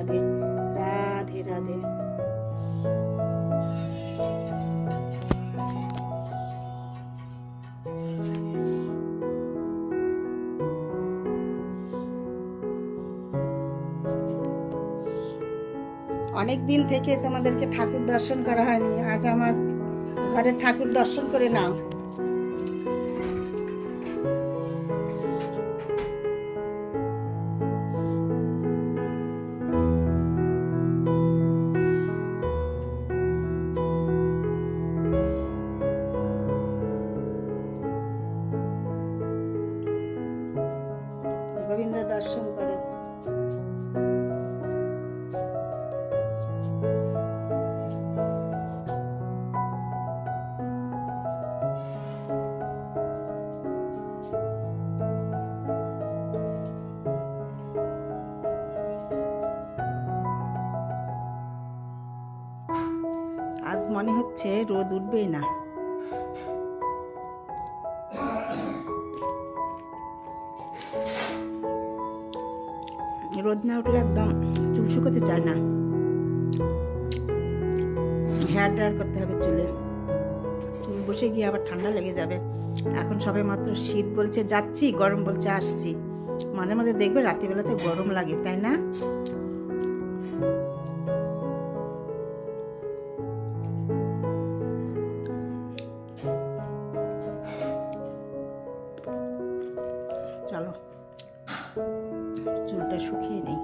রাধে রাধে রাধে। অনেক দিন থেকে তোমাদেরকে ঠাকুর দর্শন করা হয়নি, আজ আমার ঘরে ঠাকুর দর্শন করে নাও। মনে হচ্ছে রোদ উঠবেই না। রোদ না উঠলে একদম চুল শুকোতে চায় না। হেয়ার ড্রায়ার করতে হবে চুলে। চুল বসে গিয়ে আবার ঠান্ডা লেগে যাবে। এখন সবে মাত্র শীত বলছে, যাচ্ছি, গরম বলছে, আসছি। মাঝে মাঝে দেখবে রাত্রিবেলাতে গরম লাগে, তাই না? চলো চুলটা শুকিয়ে নেই।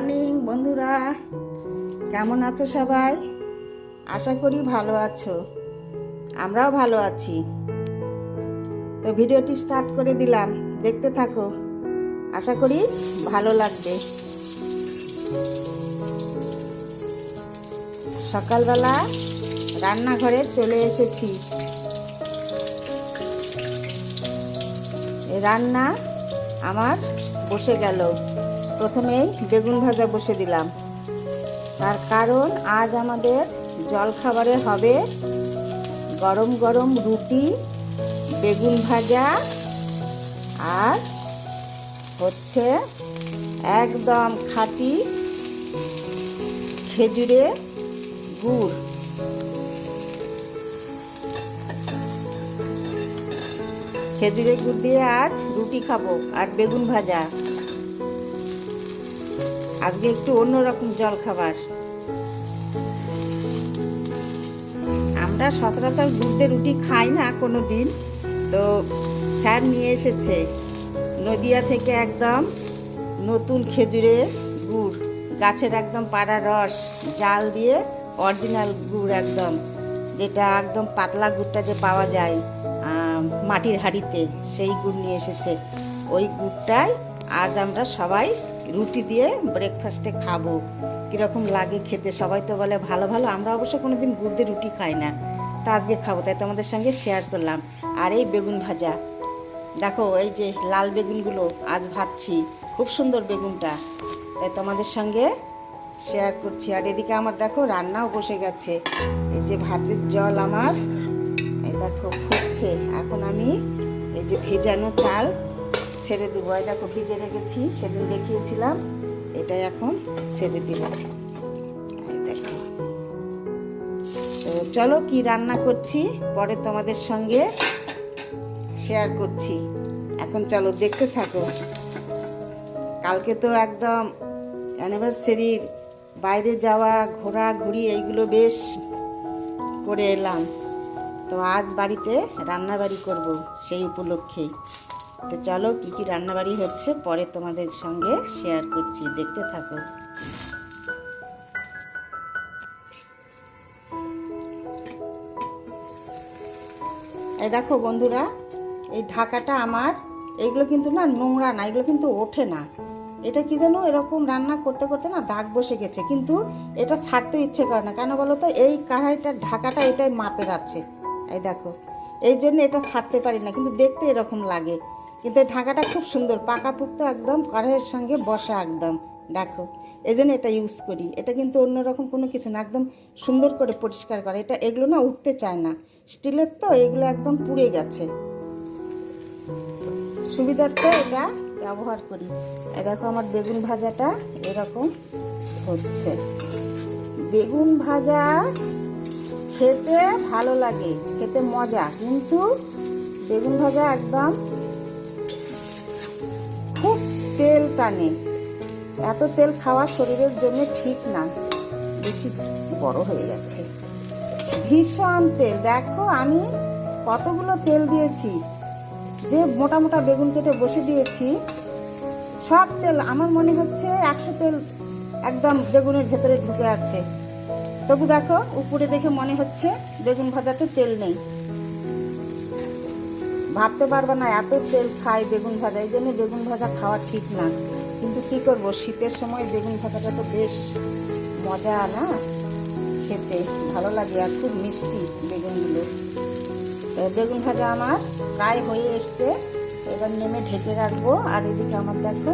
মর্নিং বন্ধুরা। কেমন আছো সবাই? আশা করি ভালো আছো। আমরাও ভালো আছি। তো ভিডিওটি স্টার্ট করে দিলাম। দেখতে থাকো। আশা করি ভালো লাগবে। সকালবেলা রান্নাঘরে চলে এসেছি। রান্না আমার বসে গেল। প্রথমেই বেগুন ভাজা বসে দিলাম। তার কারণ আজ আমাদের জলখাবারে হবে গরম গরম রুটি, বেগুন ভাজা আর হচ্ছে একদম খাঁটি খেজুরে গুড়। খেজুরের গুড় দিয়ে আজ রুটি খাব আর বেগুন ভাজা। আজকে একটু অন্যরকম জল খাবার আমরা সচরাচর দিয়ে রুটি খাই না কোনো দিন তো স্যার নিয়ে এসেছে নদিয়া থেকে একদম নতুন খেজুরে গুড়, গাছের একদম পাড়া রস, জাল দিয়ে অরিজিনাল গুড় একদম, যেটা একদম পাতলা গুড়টা যে পাওয়া যায় মাটির হাঁড়িতে, সেই গুড় নিয়ে এসেছে। ওই গুড়টাই আজ আমরা সবাই রুটি দিয়ে ব্রেকফাস্টে খাব। কীরকম লাগে খেতে? সবাই তো বলে, ভালো ভালো। আমরা অবশ্য কোনো দিন গুড় দিয়ে রুটি খাই না। তা আজকে খাব, তাই তোমাদের সঙ্গে শেয়ার করলাম। আর এই বেগুন ভাজা। দেখো, এই যে লাল বেগুনগুলো আজ ভাজছি। খুব সুন্দর বেগুনটা। তাই তোমাদের সঙ্গে শেয়ার করছি। আর এদিকে আমার দেখো, রান্নাও বসে গেছে। এই যে ভাতের জল আমার, এই দেখো ফুটছে। এখন আমি এই যে ভেজানো চাল ছেড়ে দেবো। এই দেখো, ভিজে রেখেছি, সেদিন দেখিয়েছিলাম এটা এখন ছেড়ে দেখো। তো চলো কি রান্না করছি, পরে তোমাদের সঙ্গে শেয়ার করছি। এখন চলো, দেখতে থাকো। কালকে তো একদম অ্যানিভার্সারির বাইরে যাওয়া, ঘোরা, ঘুরি, এইগুলো বেশ করে এলাম। তো আজ বাড়িতে রান্নাবাড়ি করব সেই উপলক্ষেই। তো চলো কী কী রান্নাবাড়ি হচ্ছে পরে তোমাদের সঙ্গে শেয়ার করছি, দেখতে থাকো। এই দেখো বন্ধুরা, এই ঢাকাটা আমার, এগুলো কিন্তু না নোংরা না, এগুলো কিন্তু ওঠে না। এটা কি যেন এরকম রান্না করতে করতে না দাগ বসে গেছে, কিন্তু এটা ছাড়তে ইচ্ছে করে না। কেন বলো তো, এই কড়াইটার ঢাকাটা এটাই মাপের আছে এই দেখো, এই জন্য এটা ছাড়তে পারি না, কিন্তু দেখতে এরকম লাগে। কিন্তু ঢাকাটা খুব সুন্দর পাকা পাকাপুক্ত একদম, কড়াইয়ের সঙ্গে বসা একদম। দেখো, এই জন্য এটা ইউজ করি। এটা কিন্তু অন্যরকম কোনো কিছু না, একদম সুন্দর করে পরিষ্কার করে। এটা এগুলো না উঠতে চায় না। স্টিলের তো এগুলো একদম পুড়ে গেছে। সুবিধার্থে এটা ব্যবহার করি। দেখো আমার বেগুন ভাজাটা এরকম হচ্ছে। বেগুন ভাজা খেতে ভালো লাগে, খেতে মজা, কিন্তু বেগুন ভাজা একদম তেল টানে এত তেল খাওয়া শরীরের জন্য ঠিক না। বেশি বড় হয়ে গেছে। ভীষণ তেল। দেখো, আমি কতগুলো তেল দিয়েছি। যে মোটা মোটা বেগুন কেটে বসে দিয়েছি, সব তেল আমার মনে হচ্ছে একশো তেল একদম বেগুনের ভেতরে ঢুকে আছে। তবু দেখো, উপরে দেখে মনে হচ্ছে বেগুন ভাজাতে তেল নেই। ভাবতে পারবে না, এত তেল খাই বেগুন ভাজা, এই জন্য বেগুন ভাজা খাওয়া ঠিক না। কিন্তু কি করব, শীতের সময় বেগুন ভাজাটা তো বেশ মজা না? খেতে ভালো লাগে আর খুব মিষ্টি বেগুনগুলো। বেগুন ভাজা আমার প্রায় হয়ে এসছে। এবার নেমে ঢেকে রাখব, আর এদিকে আমার দেখো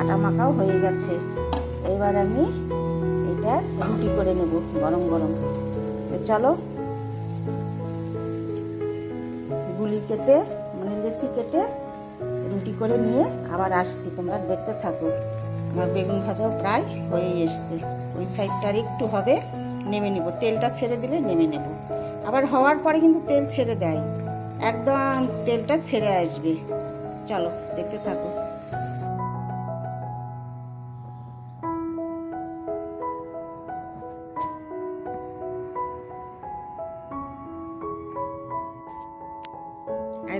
আটা মাখাও হয়ে গেছে। এবার আমি এটা রুটি করে নেব, গরম গরম। চলো গুলি কেটে মানে লেসি কেটে রুটি করে নিয়ে আবার আসছি। তোমরা দেখতে থাকো। আমার বেগুন ভাজাও প্রায় হয়ে এসছে। ওই সাইডটার একটু হবে, নেমে নেব। তেলটা ছেড়ে দিলে নেমে নেব। আবার হওয়ার পরে কিন্তু তেল ছেড়ে দেয়। একদম তেলটা ছেড়ে আসবে। চলো, দেখতে থাকো।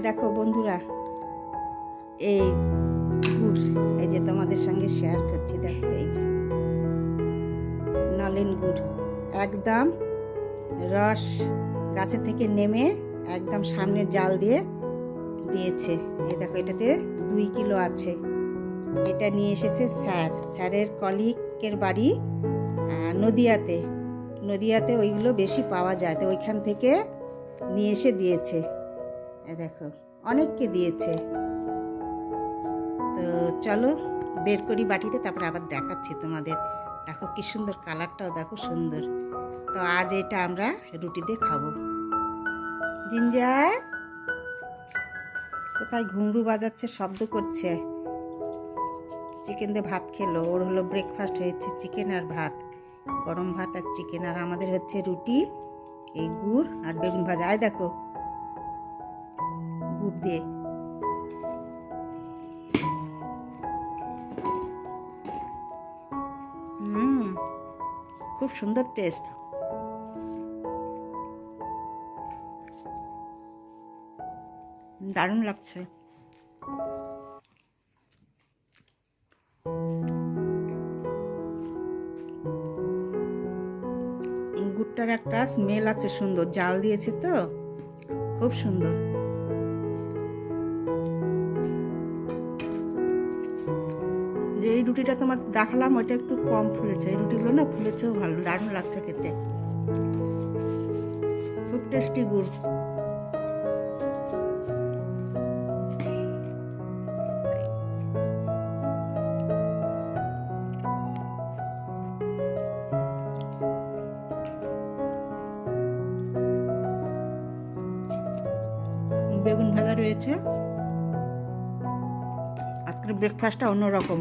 দেখো বন্ধুরা, এই গুড়, এই যে তোমাদের সঙ্গে শেয়ার করছি, দেখো এই যে নলেন গুড়, একদম রস গাছে থেকে নেমে একদম সামনে জাল দিয়ে দিয়েছে। এই দেখো, এটাতে দুই কিলো আছে। এটা নিয়ে এসেছে স্যার। স্যারের কলিকের বাড়ি নদিয়াতে। নদিয়াতে ওইগুলো বেশি পাওয়া যায়, তো ওইখান থেকে নিয়ে এসে দিয়েছে। দেখো, অনেককে দিয়েছে। তো চলো, বের করি বাটিতে, তারপরে আবার দেখাচ্ছি তোমাদের। দেখো কি সুন্দর কালারটাও, দেখো সুন্দর। তো আজ এটা আমরা রুটি দিয়ে খাব। জিঞ্জার, কোথায় ঘুংরু বাজাচ্ছে, শব্দ করছে। চিকেন দিয়ে ভাত খেলো, ওর হলো ব্রেকফাস্ট হয়েছে চিকেন আর ভাত। গরম ভাত আর চিকেন, আর আমাদের হচ্ছে রুটি, এই গুড় আর বেগুন ভাজা। আয় দেখো গুড় দিয়ে হুম, খুব সুন্দর টেস্ট দারুণ লাগছে। গুড়টার একটা স্মেল আছে সুন্দর, জাল দিয়েছে তো, খুব সুন্দর। রুটিটা তোমার দেখালাম, ওইটা একটু কম ফুলেছে। এই রুটিগুলো না ফুলেছেও ভালো, দারুণ লাগছে খেতে। খুব টেস্টি গুড়। বেগুন ভাজা রয়েছে। আজকের ব্রেকফাস্টটা অন্যরকম।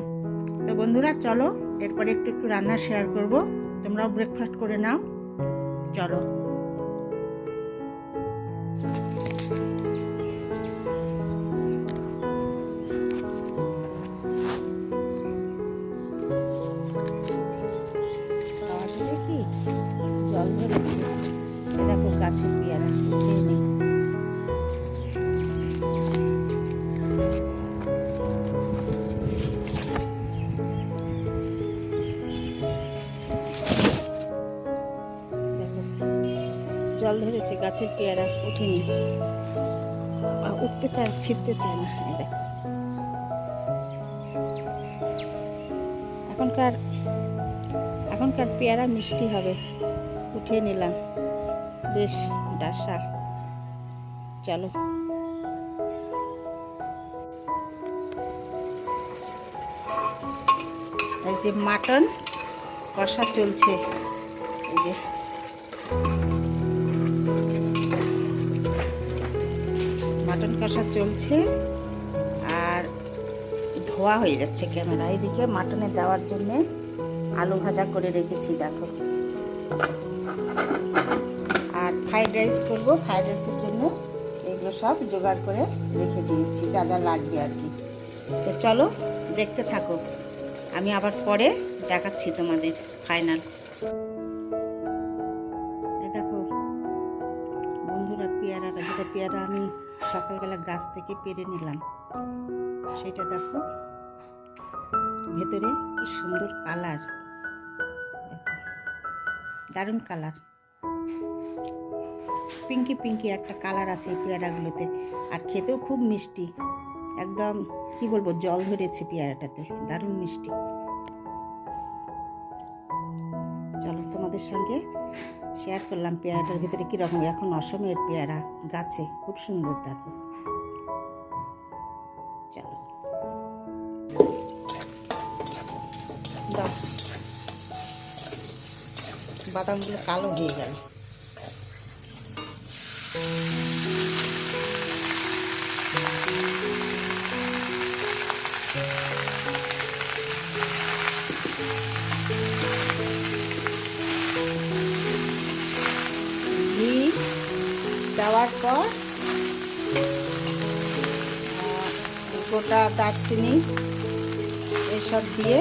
বন্ধুরা চলো এরপরে একটু একটু রান্না শেয়ার করব। তোমরাও ব্রেকফাস্ট করে নাও। চলো। গাছের পেয়ারা উঠেনি। উঠতে চায় ছিটতে চায় না। এখনকার এখনকার পেয়ারা মিষ্টি হবে। উঠিয়ে নিলাম। বেশ, ডাসা। চলো। এই যে মাটন, কষা চলছে। এই যে কষা চলছে আর ধোয়া হয়ে যাচ্ছে ক্যামেরা। এইদিকে মাটনে দেওয়ার জন্যে আলু ভাজা করে রেখেছি, দেখো। আর ফ্রাইড রাইস করব। ফ্রাইড রাইসের জন্য এগুলো সব জোগাড় করে রেখে দিয়েছি, যা যা লাগবে আর কি। তো চলো, দেখতে থাকো। আমি আবার পরে দেখাচ্ছি তোমাদের ফাইনাল দেখো, বন্ধুরা, পেয়ারাটা যেটা পেয়ারা আমি সকালবেলা গাছ থেকে পেরে নিলাম। সেটা দেখো। ভেতরে কি সুন্দর কালার। দেখো। দারুণ কালার। পিঙ্কি পিঙ্কি একটা কালার আছে এই পেয়ারাগুলোতে। আর খেতেও খুব মিষ্টি। একদম, কি বলব, জল ধরেছে পেয়ারাটাতে। দারুণ মিষ্টি। চলো তোমাদের সঙ্গে শেয়ার করলাম পেয়ারাটার ভিতরে কীরকম? এখন অসমের পেয়ারা গাছে খুব সুন্দর দেখো। চলো। বাদামগুলো কালো হয়ে গেল। দেওয়ার পর আহ, গোটা দারচিনি এসব দিয়ে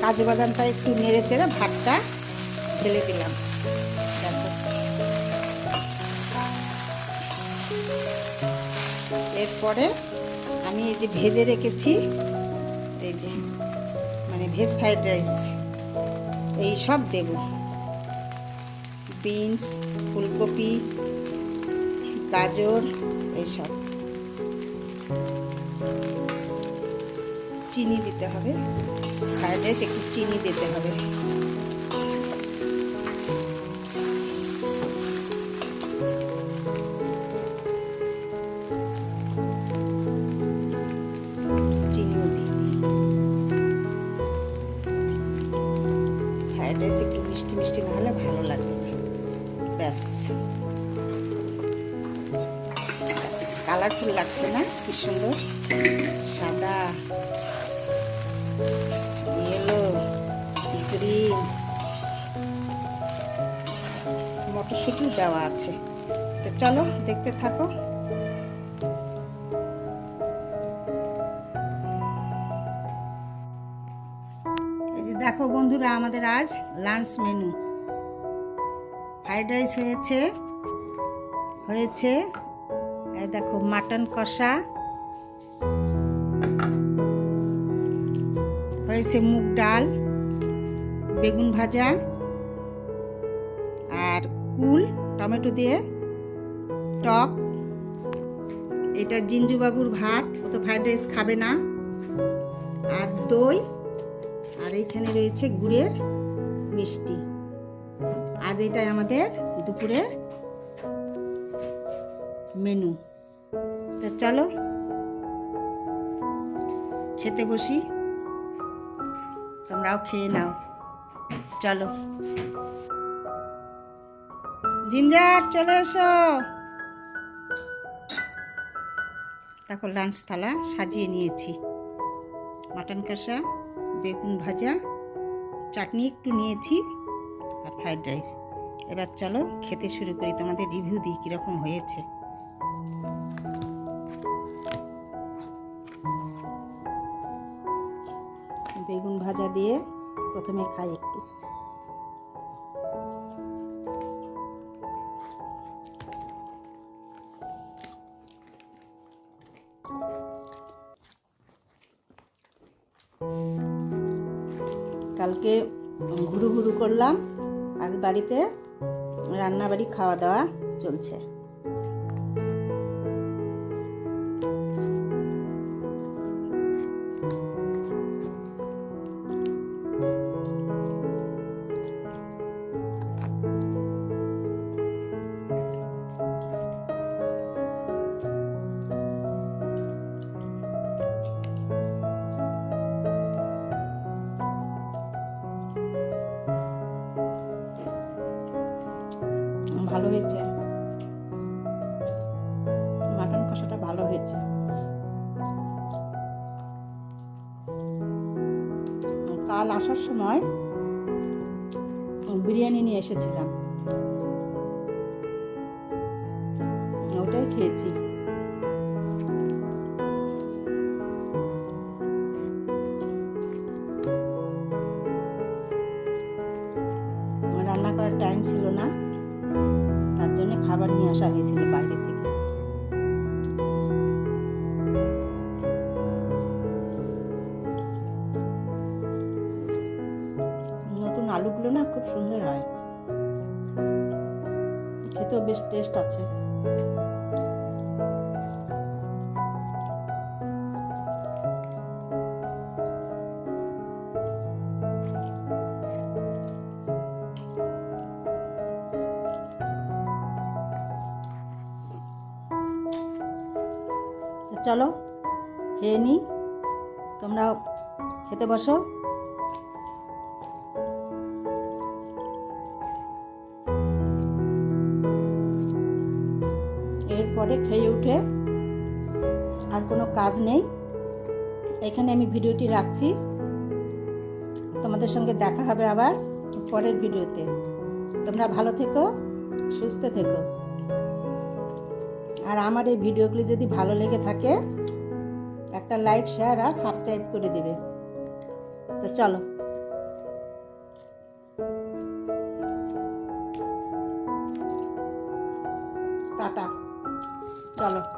কাজু বাদামটা একটু নেড়ে চেড়ে ভাতটা ঢেলে দিলাম। এরপরে আমি এই যে ভেজে রেখেছি এই যে মানে ভেজ ফ্রাইড রাইস এই সব দেব। বিনস, ফুলকপি, গাজর, এইসব। চিনি দিতে হবে। ফ্রাইড রাইস একটু চিনি দিতে হবে। ফ্রাইড রাইস একটু মিষ্টি মিষ্টি না ভালো লাগবে। ব্যাস। কালারফুল লাগছে না? কি সুন্দর? সাদা। ইয়েলো গ্রিন মটরশুঁটি দেওয়া আছে। তো চলো, দেখতে থাকো। দেখো বন্ধুরা, আমাদের আজ লাঞ্চ মেনু ফ্রাইড রাইস হয়েছে। হয়েছে। এই দেখো, মাটন কষা। হয়েছে মুগ ডাল, বেগুন ভাজা আর কুল, টমেটো দিয়ে টক। এটা জিঞ্জুবাবুর ভাত, ও তো ফ্রাইড রাইস খাবে না। আর দই, আর এইখানে রয়েছে গুড়ের মিষ্টি। আজ এটাই আমাদের দুপুরে মেনু তো চলো, খেতে বসি। তোমরাও খেয়ে নাও। চলো। জিঞ্জার, চলে এসো। তারপর লাঞ্চ থালা সাজিয়ে নিয়েছি। মাটন কষা, বেগুন ভাজা, চাটনি একটু নিয়েছি, আর ফ্রাইড রাইস এবার চলো খেতে শুরু করি। তোমাদের রিভিউ দিই কীরকম হয়েছে। বেগুন ভাজা দিয়ে প্রথমে খাই একটু। কালকে ঘুরু ঘুরু করলাম। আজ বাড়িতে রান্না বাড়ি খাওয়া দাওয়া চলছে। আসার সময় বিরিয়ানি নিয়ে এসেছিলাম। ওটাই খেয়েছি। সুন্দর হয় খেতেও বেশ টেস্ট আছে। চলো খেয়ে নিই তোমরা খেতে বসো। এরপরে খেয়ে উঠে আর কোনো কাজ নেই। এখানে আমি ভিডিওটি রাখছি। তোমাদের সঙ্গে দেখা হবে আবার পরের ভিডিওতে। তোমরা ভালো থেকো, সুস্থ থেকো। আর আমার এই ভিডিওগুলি যদি ভালো লেগে থাকে, একটা লাইক শেয়ার আর সাবস্ক্রাইব করে দিবে। তো চলো। টাটা চলো